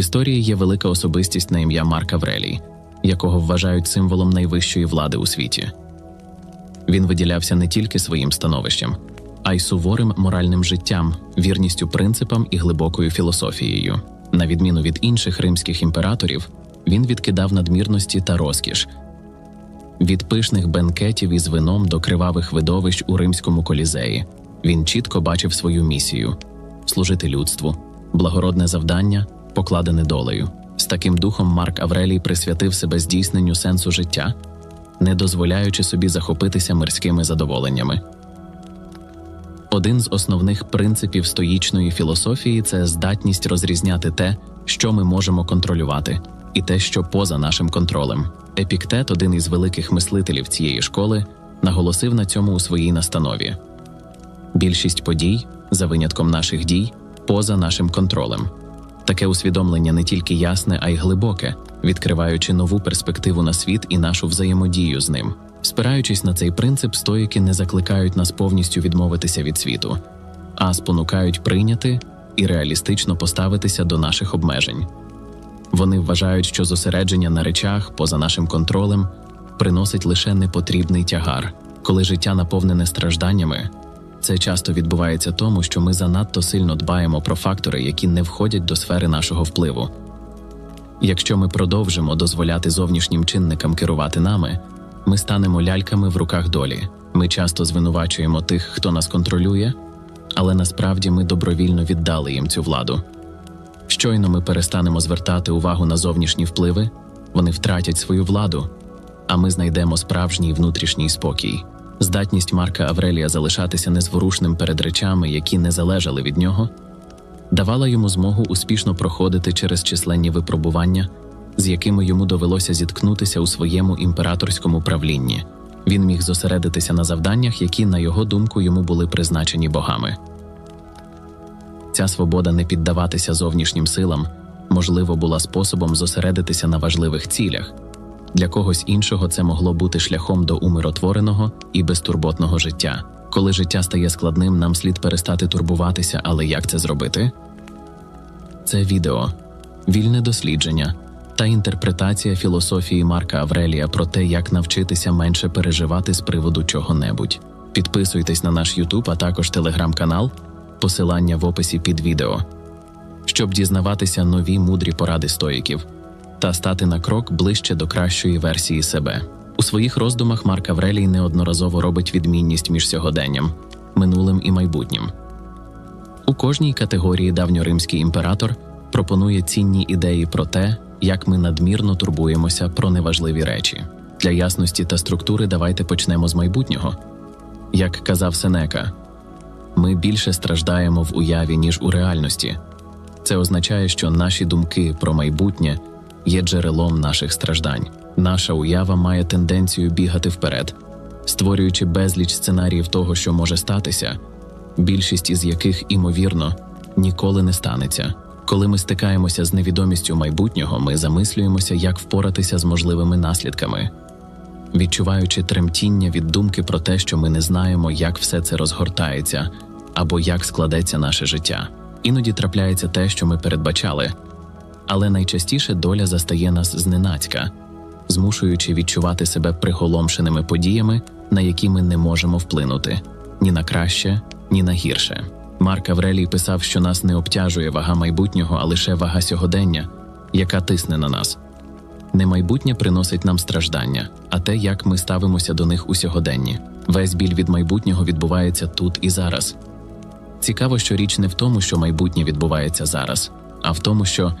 історії є велика особистість на ім'я Марк Аврелій, якого вважають символом найвищої влади у світі. Він виділявся не тільки своїм становищем, а й суворим моральним життям, вірністю принципам і глибокою філософією. На відміну від інших римських імператорів, він відкидав надмірності та розкіш. Від пишних бенкетів із вином до кривавих видовищ у римському колізеї він чітко бачив свою місію служити людству, благородне завдання, покладене долею. З таким духом Марк Аврелій присвятив себе здійсненню сенсу життя, не дозволяючи собі захопитися мирськими задоволеннями. Один з основних принципів стоїчної філософії це здатність розрізняти те, що ми можемо контролювати, і те, що поза нашим контролем. Епіктет, один із великих мислителів цієї школи, наголосив на цьому у своїй настанові. Більшість подій, за винятком наших дій, поза нашим контролем. Таке усвідомлення не тільки ясне, а й глибоке, відкриваючи нову перспективу на світ і нашу взаємодію з ним. Спираючись на цей принцип, стоїки не закликають нас повністю відмовитися від світу, а спонукають прийняти і реалістично поставитися до наших обмежень. Вони вважають, що зосередження на речах поза нашим контролем приносить лише непотрібний тягар, коли життя наповнене стражданнями. Це часто відбувається тому, що ми занадто сильно дбаємо про фактори, які не входять до сфери нашого впливу. Якщо ми продовжимо дозволяти зовнішнім чинникам керувати нами, ми станемо ляльками в руках долі. Ми часто звинувачуємо тих, хто нас контролює, але насправді ми добровільно віддали їм цю владу. Щойно ми перестанемо звертати увагу на зовнішні впливи, вони втратять свою владу, а ми знайдемо справжній внутрішній спокій. Здатність Марка Аврелія залишатися незворушним перед речами, які не залежали від нього, давала йому змогу успішно проходити через численні випробування, з якими йому довелося зіткнутися у своєму імператорському правлінні. Він міг зосередитися на завданнях, які, на його думку, йому були призначені богами. Ця свобода не піддаватися зовнішнім силам, можливо, була способом зосередитися на важливих цілях. Для когось іншого це могло бути шляхом до умиротвореного і безтурботного життя. Коли життя стає складним, нам слід перестати турбуватися, але як це зробити? Це відео, вільне дослідження та інтерпретація філософії Марка Аврелія про те, як навчитися менше переживати з приводу чого-небудь. Підписуйтесь на наш YouTube, а також телеграм-канал, посилання в описі під відео, щоб дізнаватися нові мудрі поради стоїків та стати на крок ближче до кращої версії себе. У своїх роздумах Марк Аврелій неодноразово робить відмінність між сьогоденням, минулим і майбутнім. У кожній категорії давньоримський імператор пропонує цінні ідеї про те, як ми надмірно турбуємося про неважливі речі. Для ясності та структури давайте почнемо з майбутнього. Як казав Сенека, ми більше страждаємо в уяві, ніж у реальності. Це означає, що наші думки про майбутнє є джерелом наших страждань. Наша уява має тенденцію бігати вперед, створюючи безліч сценаріїв того, що може статися, більшість із яких, імовірно, ніколи не станеться. Коли ми стикаємося з невідомістю майбутнього, ми замислюємося, як впоратися з можливими наслідками, відчуваючи тремтіння від думки про те, що ми не знаємо, як все це розгортається або як складеться наше життя. Іноді трапляється те, що ми передбачали, але найчастіше доля застає нас зненацька, змушуючи відчувати себе приголомшеними подіями, на які ми не можемо вплинути ні на краще, ні на гірше. Марк Аврелій писав, що нас не обтяжує вага майбутнього, а лише вага сьогодення, яка тисне на нас. Не майбутнє приносить нам страждання, а те, як ми ставимося до них у сьогоденні. Весь біль від майбутнього відбувається тут і зараз. Цікаво, що річ не в тому, що майбутнє відбувається зараз, а в тому, що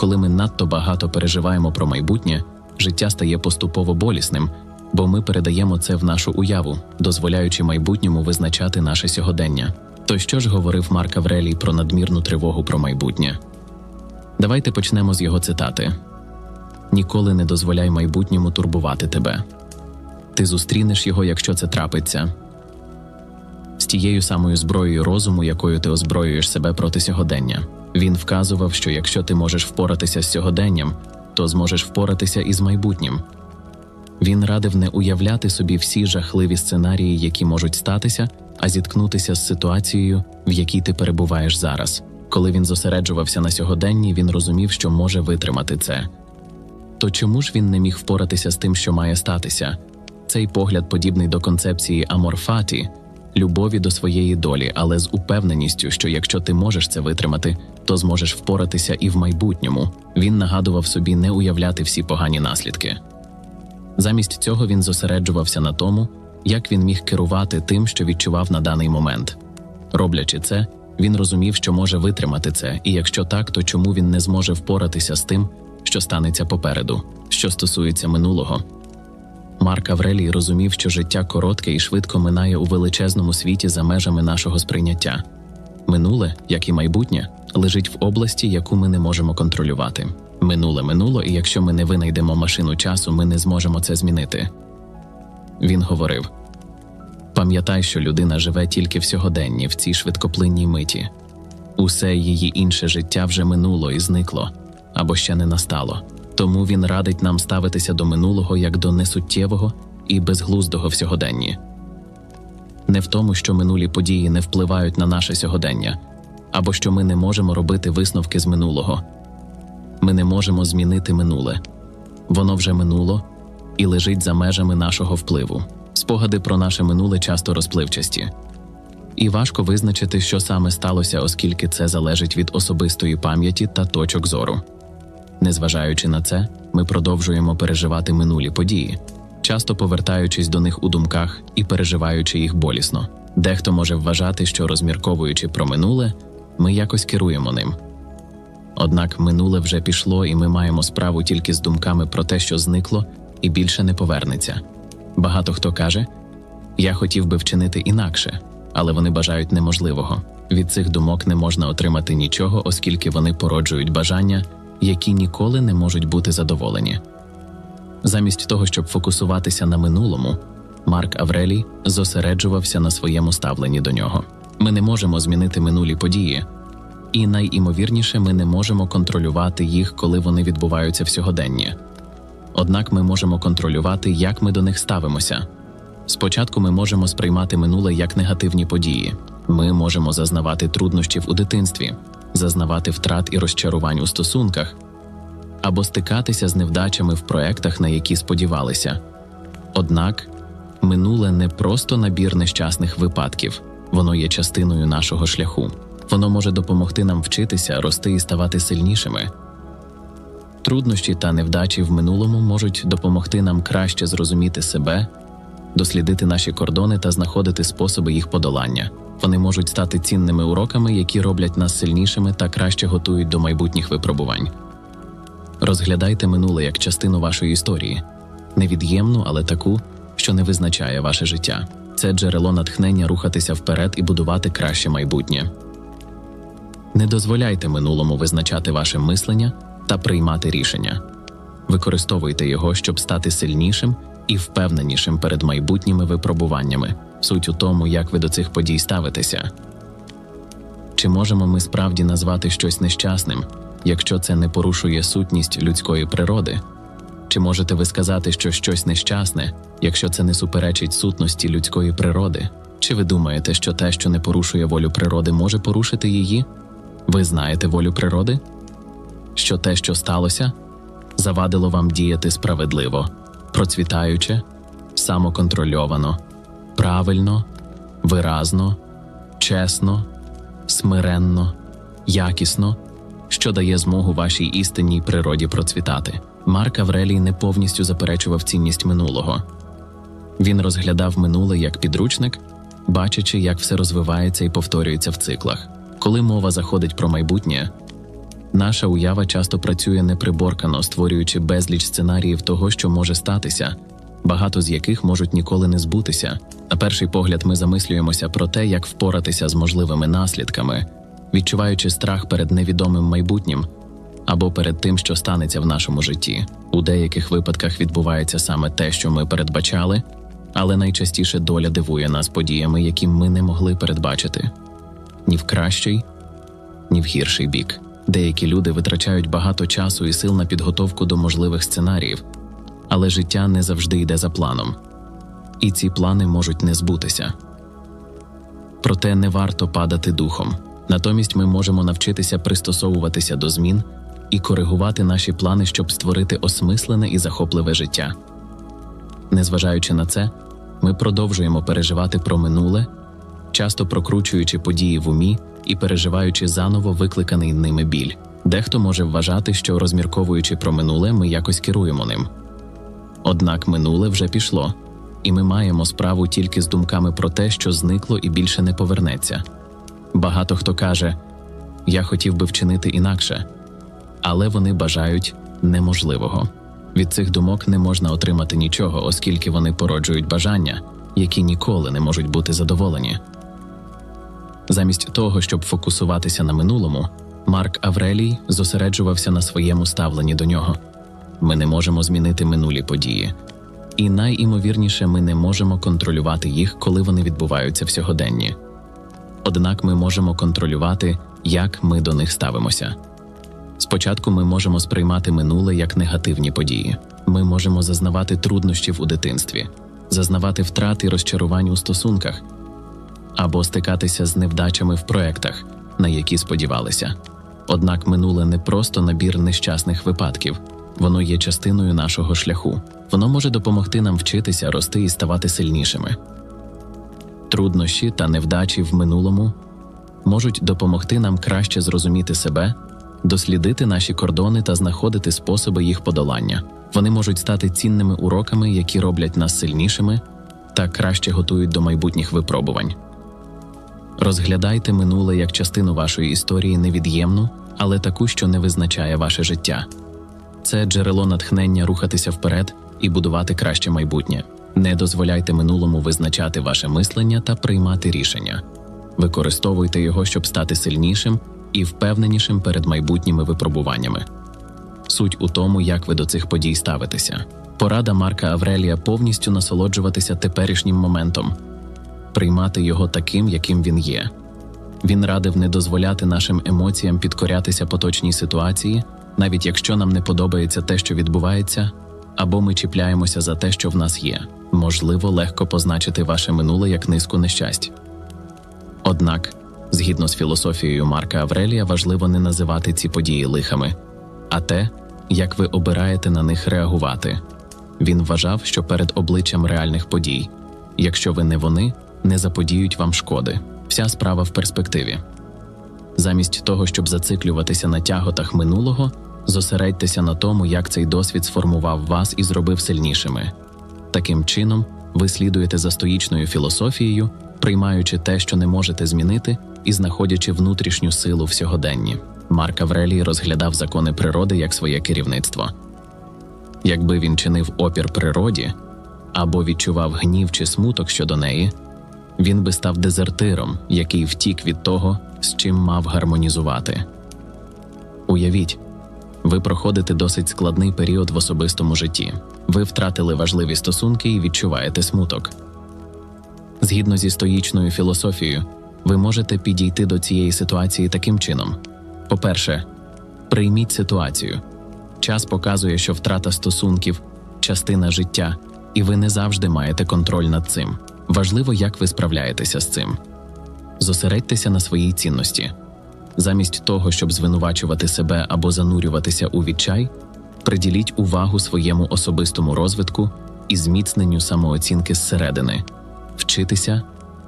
коли ми надто багато переживаємо про майбутнє, життя стає поступово болісним, бо ми передаємо це в нашу уяву, дозволяючи майбутньому визначати наше сьогодення. То що ж говорив Марк Аврелій про надмірну тривогу про майбутнє? Давайте почнемо з його цитати: Ніколи не дозволяй майбутньому турбувати тебе. Ти зустрінеш його, якщо це трапиться. З тією самою зброєю розуму, якою ти озброюєш себе проти сьогодення. Він вказував, що якщо ти можеш впоратися з сьогоденням, то зможеш впоратися і з майбутнім. Він радив не уявляти собі всі жахливі сценарії, які можуть статися, а зіткнутися з ситуацією, в якій ти перебуваєш зараз. Коли він зосереджувався на сьогоденні, він розумів, що може витримати це. То чому ж він не міг впоратися з тим, що має статися? Цей погляд подібний до концепції аморфаті, любові до своєї долі, але з упевненістю, що якщо ти можеш це витримати, то зможеш впоратися і в майбутньому. Він нагадував собі не уявляти всі погані наслідки. Замість цього він зосереджувався на тому, як він міг керувати тим, що відчував на даний момент. Роблячи це, він розумів, що може витримати це, і якщо так, то чому він не зможе впоратися з тим, що станеться попереду, що стосується минулого. Марк Аврелій розумів, що життя коротке і швидко минає у величезному світі за межами нашого сприйняття. Минуле, як і майбутнє, лежить в області, яку ми не можемо контролювати. Минуле минуло, і якщо ми не винайдемо машину часу, ми не зможемо це змінити. Він говорив: пам'ятай, що людина живе тільки в сьогоденні, в цій швидкоплинній миті. Усе її інше життя вже минуло і зникло або ще не настало. Тому він радить нам ставитися до минулого як до несуттєвого і безглуздого в сьогоденні. Не в тому, що минулі події не впливають на наше сьогодення, або що ми не можемо робити висновки з минулого. Ми не можемо змінити минуле, воно вже минуло і лежить за межами нашого впливу. Спогади про наше минуле часто розпливчасті, і важко визначити, що саме сталося, оскільки це залежить від особистої пам'яті та точок зору. Незважаючи на це, ми продовжуємо переживати минулі події, часто повертаючись до них у думках і переживаючи їх болісно. Дехто може вважати, що розмірковуючи про минуле, ми якось керуємо ним. Однак минуле вже пішло, і ми маємо справу тільки з думками про те, що зникло і більше не повернеться. Багато хто каже: Я хотів би вчинити інакше, але вони бажають неможливого. Від цих думок не можна отримати нічого, оскільки вони породжують бажання, які ніколи не можуть бути задоволені. Замість того, щоб фокусуватися на минулому, Марк Аврелій зосереджувався на своєму ставленні до нього. Ми не можемо змінити минулі події, і найімовірніше, ми не можемо контролювати їх, коли вони відбуваються в сьогоденні. Однак ми можемо контролювати, як ми до них ставимося. Спочатку ми можемо сприймати минуле як негативні події. Ми можемо зазнавати труднощів у дитинстві, зазнавати втрат і розчарувань у стосунках або стикатися з невдачами в проектах, на які сподівалися. Однак минуле не просто набір нещасних випадків, воно є частиною нашого шляху. Воно може допомогти нам вчитися, рости і ставати сильнішими. Труднощі та невдачі в минулому можуть допомогти нам краще зрозуміти себе, дослідити наші кордони та знаходити способи їх подолання. Вони можуть стати цінними уроками, які роблять нас сильнішими та краще готують до майбутніх випробувань. Розглядайте минуле як частину вашої історії, невід'ємну, але таку, що не визначає ваше життя. Це джерело натхнення рухатися вперед і будувати краще майбутнє. Не дозволяйте минулому визначати ваше мислення та приймати рішення. Використовуйте його, щоб стати сильнішим і впевненішим перед майбутніми випробуваннями. Суть у тому, як ви до цих подій ставитеся. Чи можемо ми справді назвати щось нещасним, якщо це не порушує сутність людської природи? Чи можете ви сказати, що щось нещасне, якщо це не суперечить сутності людської природи? Чи ви думаєте, що те, що не порушує волю природи, може порушити її? Ви знаєте волю природи? Що те, що сталося, завадило вам діяти справедливо, процвітаюче, самоконтрольовано, правильно, виразно, чесно, смиренно, якісно, що дає змогу вашій істинній природі процвітати. Марк Аврелій не повністю заперечував цінність минулого. Він розглядав минуле як підручник, бачачи, як все розвивається і повторюється в циклах. Коли мова заходить про майбутнє, наша уява часто працює неприборкано, створюючи безліч сценаріїв того, що може статися, багато з яких можуть ніколи не збутися. На перший погляд, ми замислюємося про те, як впоратися з можливими наслідками, відчуваючи страх перед невідомим майбутнім або перед тим, що станеться в нашому житті. У деяких випадках відбувається саме те, що ми передбачали, але найчастіше доля дивує нас подіями, які ми не могли передбачити ні в кращий, ні в гірший бік. Деякі люди витрачають багато часу і сил на підготовку до можливих сценаріїв, але життя не завжди йде за планом, і ці плани можуть не збутися. Проте не варто падати духом. Натомість ми можемо навчитися пристосовуватися до змін і коригувати наші плани, щоб створити осмислене і захопливе життя. Незважаючи на це, ми продовжуємо переживати про минуле, часто прокручуючи події в умі і переживаючи заново викликаний ними біль. Дехто може вважати, що розмірковуючи про минуле, ми якось керуємо ним. Однак минуле вже пішло, і ми маємо справу тільки з думками про те, що зникло і більше не повернеться. Багато хто каже: Я хотів би вчинити інакше, але вони бажають неможливого. Від цих думок не можна отримати нічого, оскільки вони породжують бажання, які ніколи не можуть бути задоволені. Замість того, щоб фокусуватися на минулому, Марк Аврелій зосереджувався на своєму ставленні до нього. Ми не можемо змінити минулі події, і найімовірніше, ми не можемо контролювати їх, коли вони відбуваються в сьогоденні. Однак ми можемо контролювати, як ми до них ставимося. Спочатку ми можемо сприймати минуле як негативні події. Ми можемо зазнавати труднощів у дитинстві, зазнавати втрат і розчарувань у стосунках або стикатися з невдачами в проектах, на які сподівалися. Однак минуле не просто набір нещасних випадків, воно є частиною нашого шляху. Воно може допомогти нам вчитися, рости і ставати сильнішими. Труднощі та невдачі в минулому можуть допомогти нам краще зрозуміти себе, дослідити наші кордони та знаходити способи їх подолання. Вони можуть стати цінними уроками, які роблять нас сильнішими та краще готують до майбутніх випробувань. Розглядайте минуле як частину вашої історії невід'ємну, але таку, що не визначає ваше життя. Це джерело натхнення рухатися вперед і будувати краще майбутнє. Не дозволяйте минулому визначати ваше мислення та приймати рішення. Використовуйте його, щоб стати сильнішим і впевненішим перед майбутніми випробуваннями. Суть у тому, як ви до цих подій ставитеся. Порада Марка Аврелія повністю насолоджуватися теперішнім моментом, приймати його таким, яким він є. Він радив не дозволяти нашим емоціям підкорятися поточній ситуації, навіть якщо нам не подобається те, що відбувається, або ми чіпляємося за те, що в нас є. Можливо, легко позначити ваше минуле як низку нещасть. Однак, згідно з філософією Марка Аврелія, важливо не називати ці події лихами, а те, як ви обираєте на них реагувати. Він вважав, що перед обличчям реальних подій, якщо ви не вони, не заподіють вам шкоди. Вся справа в перспективі. Замість того, щоб зациклюватися на тяготах минулого, зосередьтеся на тому, як цей досвід сформував вас і зробив сильнішими. Таким чином, ви слідуєте за стоїчною філософією, приймаючи те, що не можете змінити, і знаходячи внутрішню силу в сьогоденні. Марк Аврелій розглядав закони природи як своє керівництво. Якби він чинив опір природі або відчував гнів чи смуток щодо неї, він би став дезертиром, який втік від того, з чим мав гармонізувати. Уявіть, ви проходите досить складний період в особистому житті. Ви втратили важливі стосунки і відчуваєте смуток. Згідно зі стоїчною філософією, ви можете підійти до цієї ситуації таким чином: по-перше, прийміть ситуацію. Час показує, що втрата стосунків частина життя, і ви не завжди маєте контроль над цим. Важливо, як ви справляєтеся з цим. Зосередьтеся на своїй цінності. Замість того, щоб звинувачувати себе або занурюватися у відчай, приділіть увагу своєму особистому розвитку і зміцненню самооцінки зсередини, вчитися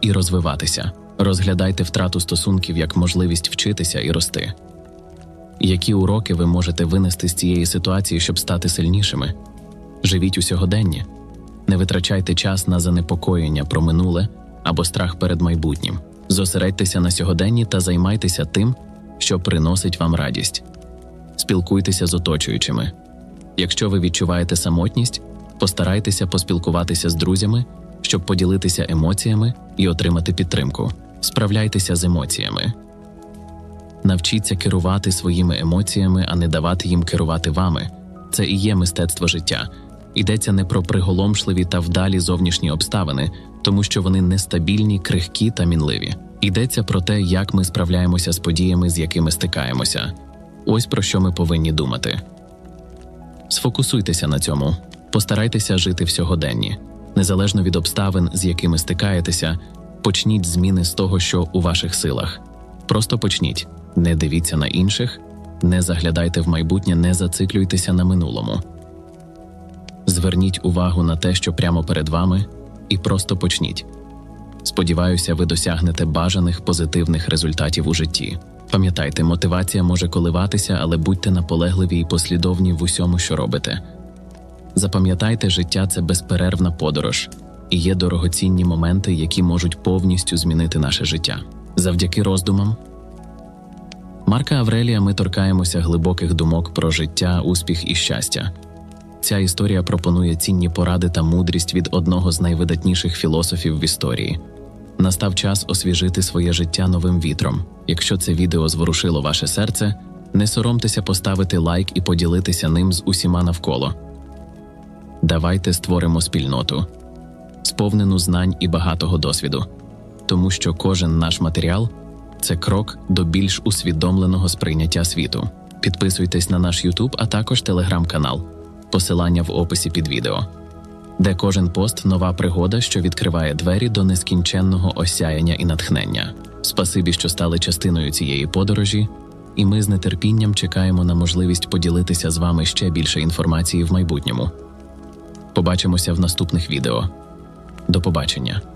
і розвиватися. Розглядайте втрату стосунків як можливість вчитися і рости. Які уроки ви можете винести з цієї ситуації, щоб стати сильнішими? Живіть у сьогоденні. Не витрачайте час на занепокоєння про минуле або страх перед майбутнім. Зосередьтеся на сьогоденні та займайтеся тим, що приносить вам радість. Спілкуйтеся з оточуючими. Якщо ви відчуваєте самотність, постарайтеся поспілкуватися з друзями, щоб поділитися емоціями і отримати підтримку. Справляйтеся з емоціями. Навчіться керувати своїми емоціями, а не давати їм керувати вами. Це і є мистецтво життя. Йдеться не про приголомшливі та вдалі зовнішні обставини, тому що вони нестабільні, крихкі та мінливі. Йдеться про те, як ми справляємося з подіями, з якими стикаємося. Ось про що ми повинні думати. Сфокусуйтеся на цьому, постарайтеся жити в сьогоденні. Незалежно від обставин, з якими стикаєтеся, почніть зміни з того, що у ваших силах. Просто почніть. Не дивіться на інших, не заглядайте в майбутнє, не зациклюйтеся на минулому. Зверніть увагу на те, що прямо перед вами, і просто почніть. Сподіваюся, ви досягнете бажаних позитивних результатів у житті. Пам'ятайте, мотивація може коливатися, але будьте наполегливі і послідовні в усьому, що робите. Запам'ятайте, життя це безперервна подорож, і є дорогоцінні моменти, які можуть повністю змінити наше життя. Завдяки роздумам. Марка Аврелія ми торкаємося глибоких думок про життя, успіх і щастя. Ця історія пропонує цінні поради та мудрість від одного з найвидатніших філософів в історії. Настав час освіжити своє життя новим вітром. Якщо це відео зворушило ваше серце, не соромтеся поставити лайк і поділитися ним з усіма навколо. Давайте створимо спільноту, сповнену знань і багатого досвіду, тому що кожен наш матеріал це крок до більш усвідомленого сприйняття світу. Підписуйтесь на наш YouTube, а також телеграм-канал, посилання в описі під відео, де кожен пост нова пригода, що відкриває двері до нескінченного осяяння і натхнення. Спасибі, що стали частиною цієї подорожі, і ми з нетерпінням чекаємо на можливість поділитися з вами ще більше інформації в майбутньому. Побачимося в наступних відео. До побачення!